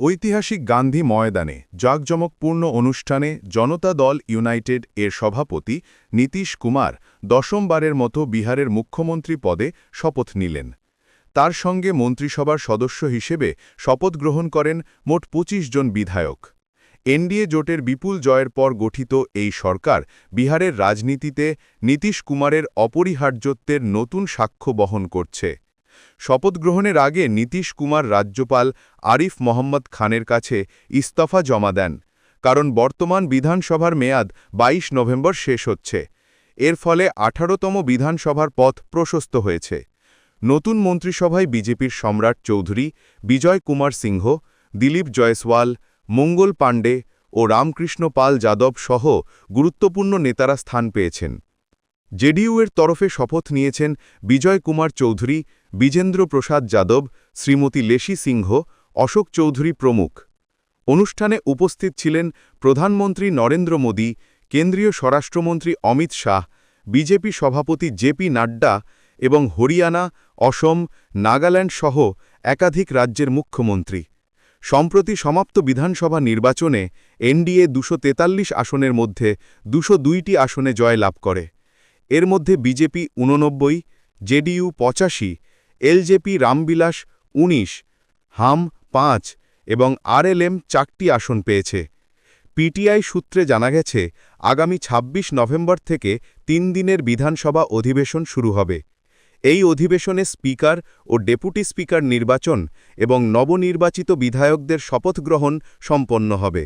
ঐতিহাসিক গান্ধী ময়দানে জাঁকজমকপূর্ণ অনুষ্ঠানে জনতা দল ইউনাইটেড এর সভাপতি নীতিশ কুমার দশমবারের মতো বিহারের মুখ্যমন্ত্রী পদে শপথ নিলেন। তার সঙ্গে মন্ত্রিসভার সদস্য হিসেবে শপথ গ্রহণ করেন মোট ২৫ জন বিধায়ক। এনডিএ জোটের বিপুল জয়ের পর গঠিত এই সরকার বিহারের রাজনীতিতে নীতিশ কুমারের অপরিহার্যত্বের নতুন সাক্ষ্য বহন করছে। শপথ গ্রহণের আগে নীতিশ কুমার রাজ্যপাল আরিফ মোহাম্মদ খানের কাছে ইস্তফা জমা দেন, কারণ বর্তমান বিধানসভার মেয়াদ ২২ নভেম্বর শেষ হচ্ছে। এর ফলে আঠারোতম বিধানসভার পথ প্রশস্ত হয়েছে। নতুন মন্ত্রিসভায় বিজেপির সম্রাট চৌধুরী, বিজয় কুমার সিংহ, দিলীপ জয়সওয়াল, মঙ্গল পাণ্ডে ও রামকৃষ্ণ পাল যাদব সহ গুরুত্বপূর্ণ নেতারা স্থান পেয়েছেন। জেডিইউয়ের তরফে শপথ নিয়েছেন বিজয় কুমার চৌধুরী, বিজেন্দ্র প্রসাদ যাদব, শ্রীমতী লেশি সিংহ, অশোক চৌধুরী প্রমুখ। অনুষ্ঠানে উপস্থিত ছিলেন প্রধানমন্ত্রী নরেন্দ্র মোদী, কেন্দ্রীয় স্বরাষ্ট্রমন্ত্রী অমিত শাহ, বিজেপি সভাপতি জেপি নাড্ডা এবং হরিয়ানা, অসম, নাগাল্যান্ড সহ একাধিক রাজ্যের মুখ্যমন্ত্রী। সম্প্রতি সমাপ্ত বিধানসভা নির্বাচনে এনডিএ দুশো আসনের মধ্যে দুশো আসনে জয় লাভ করে। এর মধ্যে বিজেপি উননব্বই জেডিইউ পঁচাশি, এলজেপি রামবিলাস ১৯ হাম পাঁচ এবং আরএলএম চারটি আসন পেয়েছে। পিটিআই সূত্রে জানা গেছে, আগামী ২৬ নভেম্বর থেকে তিন দিনের বিধানসভা অধিবেশন শুরু হবে। এই অধিবেশনে স্পিকার ও ডেপুটি স্পিকার নির্বাচন এবং নবনির্বাচিত বিধায়কদের শপথ গ্রহণ সম্পন্ন হবে।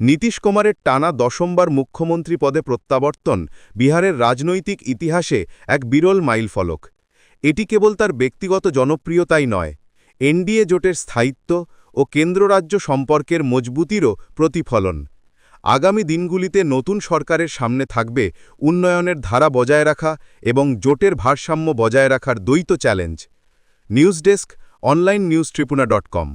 নীতিশ কুমারের টানা দশমবার মুখ্যমন্ত্রী পদে প্রত্যাবর্তন বিহারের রাজনৈতিক ইতিহাসে এক বিরল মাইলফলক। এটি কেবল তার ব্যক্তিগত জনপ্রিয়তাই নয়, এনডিএ জোটের স্থায়িত্ব ও কেন্দ্ররাজ্য সম্পর্কের মজবুতিরও প্রতিফলন। আগামী দিনগুলিতে নতুন সরকারের সামনে থাকবে উন্নয়নের ধারা বজায় রাখা এবং জোটের ভারসাম্য বজায় রাখার দ্বৈত challenge. News desk, online news Tripura dot com.